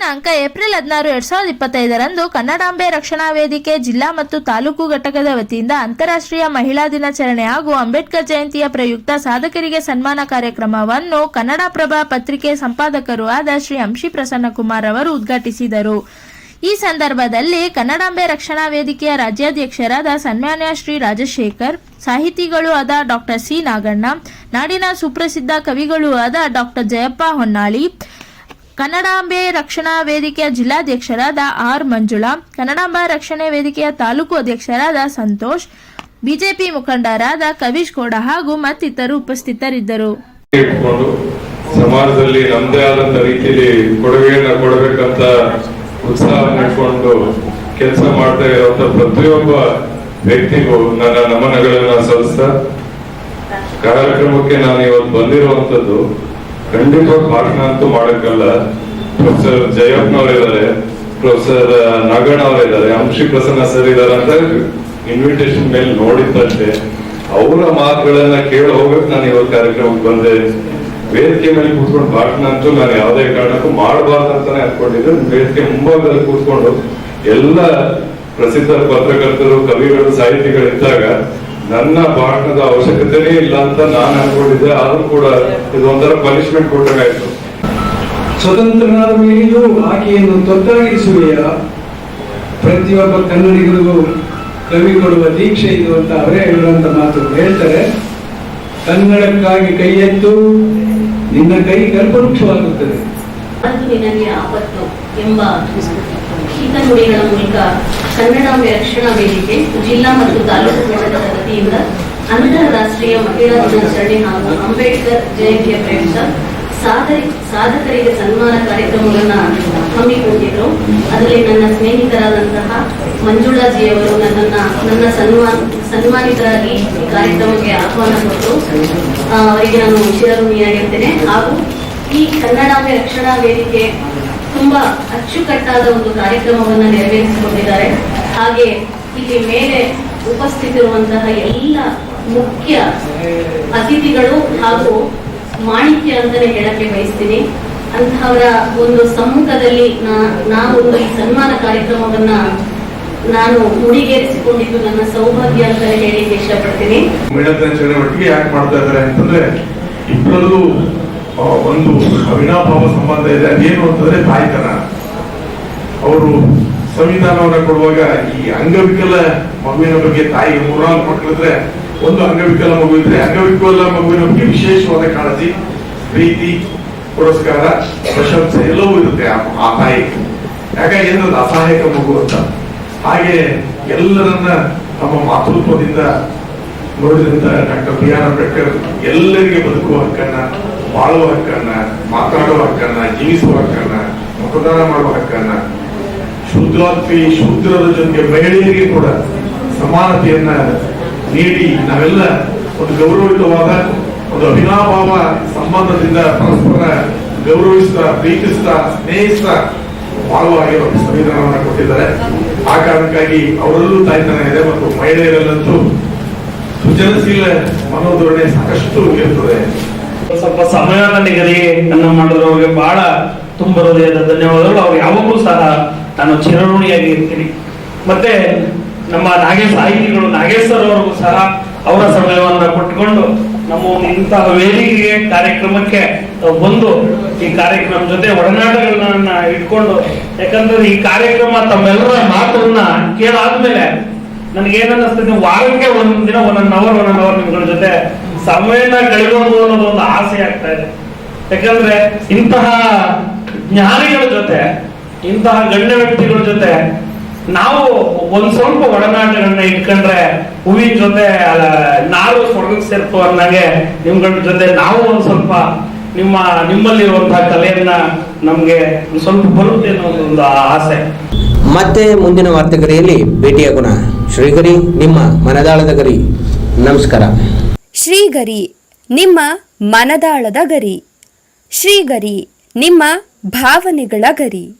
ದಿನಾಂಕ ಏಪ್ರಿಲ್ ಹದಿನಾರು, ಎರಡ್ ಸಾವಿರದ ಇಪ್ಪತ್ತೈದರಂದು ಕನ್ನಡಾಂಬೆ ರಕ್ಷಣಾ ವೇದಿಕೆ ಜಿಲ್ಲಾ ಮತ್ತು ತಾಲೂಕು ಘಟಕದ ವತಿಯಿಂದ ಅಂತಾರಾಷ್ಟ್ರೀಯ ಮಹಿಳಾ ದಿನಾಚರಣೆ ಹಾಗೂ ಅಂಬೇಡ್ಕರ್ ಜಯಂತಿಯ ಪ್ರಯುಕ್ತ ಸಾಧಕರಿಗೆ ಸನ್ಮಾನ ಕಾರ್ಯಕ್ರಮವನ್ನು ಕನ್ನಡಪ್ರಭ ಪತ್ರಿಕೆ ಸಂಪಾದಕರು ಆದ ಶ್ರೀ ಅಂಶಿ ಪ್ರಸನ್ನಕುಮಾರ್ ಅವರು ಉದ್ಘಾಟಿಸಿದರು. ಈ ಸಂದರ್ಭದಲ್ಲಿ ಕನ್ನಡಾಂಬೆ ರಕ್ಷಣಾ ವೇದಿಕೆಯ ರಾಜ್ಯಾಧ್ಯಕ್ಷರಾದ ಸನ್ಮಾನ್ಯ ಶ್ರೀ ರಾಜಶೇಖರ್, ಸಾಹಿತಿಗಳು ಆದ ಡಾಕ್ಟರ್ ಸಿ ನಾಗಣ್ಣ, ನಾಡಿನ ಸುಪ್ರಸಿದ್ಧ ಕವಿಗಳು ಆದ ಡಾಕ್ಟರ್ ಜಯಪ್ಪ ಹೊನ್ನಾಳಿ ಕನ್ನಡಾಂಬೆ ರಕ್ಷಣಾ ವೇದಿಕೆಯ ಜಿಲ್ಲಾಧ್ಯಕ್ಷರಾದ ಆರ್ ಮಂಜುಳಾ, ಕನ್ನಡಾಂಬ ರಕ್ಷಣೆ ವೇದಿಕೆಯ ತಾಲೂಕು ಅಧ್ಯಕ್ಷರಾದ ಸಂತೋಷ್, ಬಿಜೆಪಿ ಮುಖಂಡರಾದ ಕವೀಶ್ ಗೌಡ ಹಾಗೂ ಮತ್ತಿತರರು ಉಪಸ್ಥಿತರಿದ್ದರು. ಸಮಾಜದಲ್ಲಿ ನಮ್ದೇ ಆದಂತ ರೀತಿಯಲ್ಲಿ ಕೊಡುಗೆಯನ್ನ ಕೊಡಬೇಕಂತ ಉತ್ಸಾಹ ನಡ್ಕೊಂಡು ಕೆಲಸ ಮಾಡ್ತಾ ಇರುವಂತ ಪ್ರತಿಯೊಬ್ಬ ವ್ಯಕ್ತಿಗೂ ನನ್ನ ನಮನಗಳನ್ನ ಸಲ್ಲಿಸ್ತಾ, ಕಾರ್ಯಕ್ರಮಕ್ಕೆ ನಾನು ಇವತ್ತು ಬಂದಿರುವಂತದ್ದು ಖಂಡಿತವಾಗಿ ಭಾಷಣ ಅಂತೂ ಮಾಡಕ್ಕಲ್ಲ. ಪ್ರೊಫೆಸರ್ ಜಯಪ್ಪನವರಿದ್ದಾರೆ ಪ್ರೊಫೆಸರ್ ನಾಗಣ್ಣ ಅವರಿದ್ದಾರೆ, ಅಂಶಿ ಪ್ರಸನ್ನ ಸರ್ ಇದಾರೆ ಅಂತ ಇನ್ವಿಟೇಷನ್ ಮೇಲೆ ನೋಡಿದ್ದಷ್ಟೇ. ಅವರ ಮಾತುಗಳನ್ನ ಕೇಳಿ ಹೋಗಕ್ ನಾನು ಇವತ್ತು ಕಾರ್ಯಕ್ರಮಕ್ಕೆ ಬಂದೆ. ವೇದಿಕೆ ಮೇಲೆ ಕೂತ್ಕೊಂಡು ಭಾಷಣ ಅಂತೂ ನಾನು ಯಾವುದೇ ಕಾರಣಕ್ಕೂ ಮಾಡಬಾರ್ದು ಅಂತಾನೆ ಅನ್ಕೊಂಡಿದ್ದೆ. ವೇದಿಕೆ ಮುಂಭಾಗದಲ್ಲಿ ಕೂತ್ಕೊಂಡು ಎಲ್ಲ ಪ್ರಸಿದ್ಧ ಪತ್ರಕರ್ತರು, ಕವಿಗಳು, ಸಾಹಿತಿಗಳು ಇದ್ದಾಗ ನನ್ನ ಭಾಷಣದ ಅವಶ್ಯಕತೆನೇ ಇಲ್ಲ ಅಂತ ನಾನು ಅನ್ಕೊಂಡಿದ್ದೆ ಆದ್ರೂ ಕೂಡ ಇದೊಂಥರ ಪನಿಷ್ಮೆಂಟ್ ಕೊಟ್ಟಾಗಾಯ್ತು ಸ್ವತಂತ್ರನಾದ ಮೇಲೆಯೂ ಆಕೆಯನ್ನು ತೊತ್ತಾಗಿಸುವೆಯ ಪ್ರತಿಯೊಬ್ಬ ಕನ್ನಡಿಗರಿಗೂ ಕವಿ ಕೊಡುವ ದೀಕ್ಷೆ ಇದು ಅಂತ ಅವರೇ ಹೇಳುವಂತ ಮಾತು. ಹೇಳ್ತಾರೆ ಕನ್ನಡಕ್ಕಾಗಿ ಕೈ ಎತ್ತು ನಿನ್ನ ಕೈ ಕಲ್ಪವೃಕ್ಷವಾಗುತ್ತದೆ ಆಪತ್ತು ಎಂಬ ನುಡಿಗಳ ಮೂಲಕ ಕನ್ನಡಾಂಬೆ ರಕ್ಷಣಾ ವೇದಿಕೆ ಜಿಲ್ಲಾ ಮತ್ತು ತಾಲೂಕು ಮಟ್ಟದ ವತಿಯಿಂದ ಅಂತಾರಾಷ್ಟ್ರೀಯ ಮಹಿಳಾ ದಿನಾಚರಣೆ ಹಾಗೂ ಅಂಬೇಡ್ಕರ್ ಜಯಂತಿಯ ಪ್ರಯುಕ್ತ ಸಾಧಕರಿಗೆ ಸನ್ಮಾನ ಕಾರ್ಯಕ್ರಮವನ್ನು ಹಮ್ಮಿಕೊಂಡಿದ್ರು ಅದರಲ್ಲಿ ನನ್ನ ಸ್ನೇಹಿತರಾದಂತಹ ಮಂಜುಳಾಜಿಯವರು ನನ್ನನ್ನ, ನನ್ನ ಸನ್ಮಾನ, ಸನ್ಮಾನಿತರಾಗಿ ಕಾರ್ಯಕ್ರಮಕ್ಕೆ ಆಹ್ವಾನ ಕೊಟ್ಟು ಅವರಿಗೆ ನಾನು ಚಿರಋಣಿಯಾಗಿರ್ತೇನೆ ಹಾಗೂ ಈ ಕನ್ನಡಾಂಬೆ ರಕ್ಷಣಾ ವೇದಿಕೆ ತುಂಬಾ ಅಚ್ಚುಕಟ್ಟಾದ ಒಂದು ಕಾರ್ಯಕ್ರಮವನ್ನು ನೆರವೇರಿಸಿಕೊಂಡಿದ್ದಾರೆ. ಹಾಗೆ ಇಲ್ಲಿ ಮೇಲೆ ಉಪಸ್ಥಿತಿರುವಂತಹ ಎಲ್ಲ ಮುಖ್ಯ ಅತಿಥಿಗಳು ಹಾಗೂ ಮಾಣಿಕ್ಯ ಅಂತಾನೆ ಹೇಳಕ್ಕೆ ಬಯಸ್ತೀನಿ. ಅಂತಹವರ ಒಂದು ಸಮ್ಮುಖದಲ್ಲಿ ನಾವೊಂದು ಈ ಸನ್ಮಾನ ಕಾರ್ಯಕ್ರಮವನ್ನ ನಾನು ಮುಡಿಗೇರಿಸಿಕೊಂಡಿದ್ದು ನನ್ನ ಸೌಭಾಗ್ಯ ಅಂತ ಹೇಳಿಕ್ಕೆ ಇಷ್ಟಪಡ್ತೀನಿ ಒಟ್ಟಿಗೆ ಯಾಕೆ ಮಾಡ್ತಾ ಇದ್ದಾರೆ ಅಂತಂದ್ರೆ ಇಬ್ಬರಲ್ಲೂ ಒಂದು ಅವಿನಾಭಾವ ಸಂಬಂಧ ಇದೆ. ಅದೇನು ಅಂತಂದ್ರೆ ತಾಯ್ತನ ಅವರು ಸಂವಿಧಾನವನ್ನ ಕೊಡುವಾಗ ಈ ಅಂಗವಿಕಲ ಮಗುವಿನ ಬಗ್ಗೆ ತಾಯಿ ಮೂರ್ನಾಲ್ಕು ಮಕ್ಕಳಿದ್ರೆ, ಒಂದು ಅಂಗವಿಕಲ ಮಗು ಇದ್ರೆ, ಅಂಗವಿಕಲ ಮಗುವಿನ ಬಗ್ಗೆ ವಿಶೇಷವಾದ ಕಾಳಜಿ, ಪ್ರೀತಿ, ಪುರಸ್ಕಾರ, ಪ್ರಶಂಸೆ ಎಲ್ಲವೂ ಇರುತ್ತೆ ಆ- ತಾಯಿ ಯಾಕಂದ್ರೆ ಏನದು ಅಸಹಾಯಕ ಮಗು ಅಂತ. ಹಾಗೆ ಎಲ್ಲರನ್ನ ತಮ್ಮ ಮಾತೃತ್ವದಿಂದ ನೋಡಿದ್ರಿಂದ ಡಾಕ್ಟರ್ ಬಿ ಆರ್ ಅಂಬೇಡ್ಕರ್ ಎಲ್ಲರಿಗೆ ಬದುಕುವ ಹಕ್ಕನ್ನ, ಬಾಳುವ ಹಕ್ಕನ್ನ, ಮಾತಾಡುವ ಹಕ್ಕನ್ನ, ಜೀವಿಸುವ ಹಕ್ಕನ್ನ, ಮತದಾನ ಮಾಡುವ ಹಕ್ಕನ್ನ ಶೂದ್ರಾತ್ರಿ ಶೂದ್ರರ ಜೊತೆಗೆ ಮಹಿಳೆಯರಿಗೆ ಕೂಡ ಸಮಾನತೆಯನ್ನ ನೀಡಿ ನಾವೆಲ್ಲ ಒಂದು ಗೌರವಯುತವಾದ ಒಂದು ಅಭಿನಾಭಾವ ಸಂಬಂಧದಿಂದ ಪರಸ್ಪರ ಗೌರವಿಸ್ತಾ, ಪ್ರೀತಿಸ್ತಾ, ಸ್ನೇಹಿಸ್ತಾ ಸಂವಿಧಾನವನ್ನು ಸಂವಿಧಾನವನ್ನ ಕೊಟ್ಟಿದ್ದಾರೆ. ಆ ಕಾರಣಕ್ಕಾಗಿ ಅವರಲ್ಲೂ ತಾಯ್ತನ ಇದೆ ಮತ್ತು ಮಹಿಳೆಯರಲ್ಲಂತೂ ಸೃಜನಶೀಲ ಮನೋಧೋರಣೆ ಸಾಕಷ್ಟು ಇರುತ್ತದೆ. ಸ್ವಲ್ಪ ಸಮಯವನ್ನು ನಿಗದಿ ಅನ್ನ ಮಾಡಿದವ್ರಿಗೆ ಬಹಳ ತುಂಬ ಹೃದಯದ ಧನ್ಯವಾದಗಳು. ಅವ್ರು ಯಾವಾಗಲೂ ಸಹ ನಾನು ಚಿರಋಣಿಯಾಗಿ ಇರ್ತೀನಿ ಮತ್ತೆ ನಮ್ಮ ನಾಗೇಶ್ ಸಾಹಿತಿಗಳು ನಾಗೇಶ್ ಸರ್ ಅವ್ರಿಗೂ ಸಹ ಅವರ ಸಮಯವನ್ನು ಕೊಟ್ಟುಕೊಂಡು ನಮ್ಮ ಒಂದು ಇಂತಹ ವೇದಿಕೆಗೆ ಕಾರ್ಯಕ್ರಮಕ್ಕೆ ಬಂದು ಈ ಕಾರ್ಯಕ್ರಮ ಜೊತೆ ಒಡನಾಟಗಳನ್ನ ಇಟ್ಕೊಂಡು, ಯಾಕಂದ್ರೆ ಈ ಕಾರ್ಯಕ್ರಮ ತಮ್ಮೆಲ್ಲರ ಮಾತನ್ನ ಕೇಳಾದ್ಮೇಲೆ ನನಗೆ ಏನನ್ನಿಸ್ತದೆ, ವಾರಕ್ಕೆ ಒಂದ್ ದಿನ, ಒಂದೊಂದು ಅವರ್ ಒಂದೊಂದು ಅವರ್ ನಿಮ್ಗಳ ಜೊತೆ ಸಮಯನ ಕಳೆಯೋದು ಅನ್ನೋದು ಒಂದು ಆಸೆ ಆಗ್ತಾ ಇದೆ. ಯಾಕಂದ್ರೆ ಇಂತಹ ಜ್ಞಾನಿಗಳ ಜೊತೆ ಇಂತಹ ಗಣ್ಯ ವ್ಯಕ್ತಿಗಳ ಜೊತೆ ನಾವು ಒಂದ್ ಸ್ವಲ್ಪ ಒಡನಾಟಗಳನ್ನ ಇಟ್ಕೊಂಡ್ರೆ ಹೂವಿನ ಜೊತೆ ನಾವು ನಾರು ಸ್ವರ್ಗಕ್ಕೆ ಸೇರ್ತು ಅನ್ನಂಗೆ ನಿಮ್ಗಳ ಜೊತೆ ನಾವು ಒಂದ್ ಸ್ವಲ್ಪ ನಿಮ್ಮ ನಿಮ್ಮಲ್ಲಿರುವಂತಹ ಕಲೆಯನ್ನ ನಮ್ಗೆ ಒಂದ್ ಸ್ವಲ್ಪ ಬರುತ್ತೆ ಅನ್ನೋದು ಒಂದು ಆಸೆ. ಮತ್ತೆ ಮುಂದಿನ ವಾರ್ತೆಗರಿಯಲ್ಲಿ ಭೇಟಿಯಾಗೋಣ ಶ್ರೀಗರಿ ನಿಮ್ಮ ಮನದಾಳದ ಗರಿ. ನಮಸ್ಕಾರ. ಶ್ರೀಗರಿ ನಿಮ್ಮ ಮನದಾಳದ ಗರಿ. ಶ್ರೀಗರಿ ನಿಮ್ಮ ಭಾವನೆಗಳ ಗರಿ.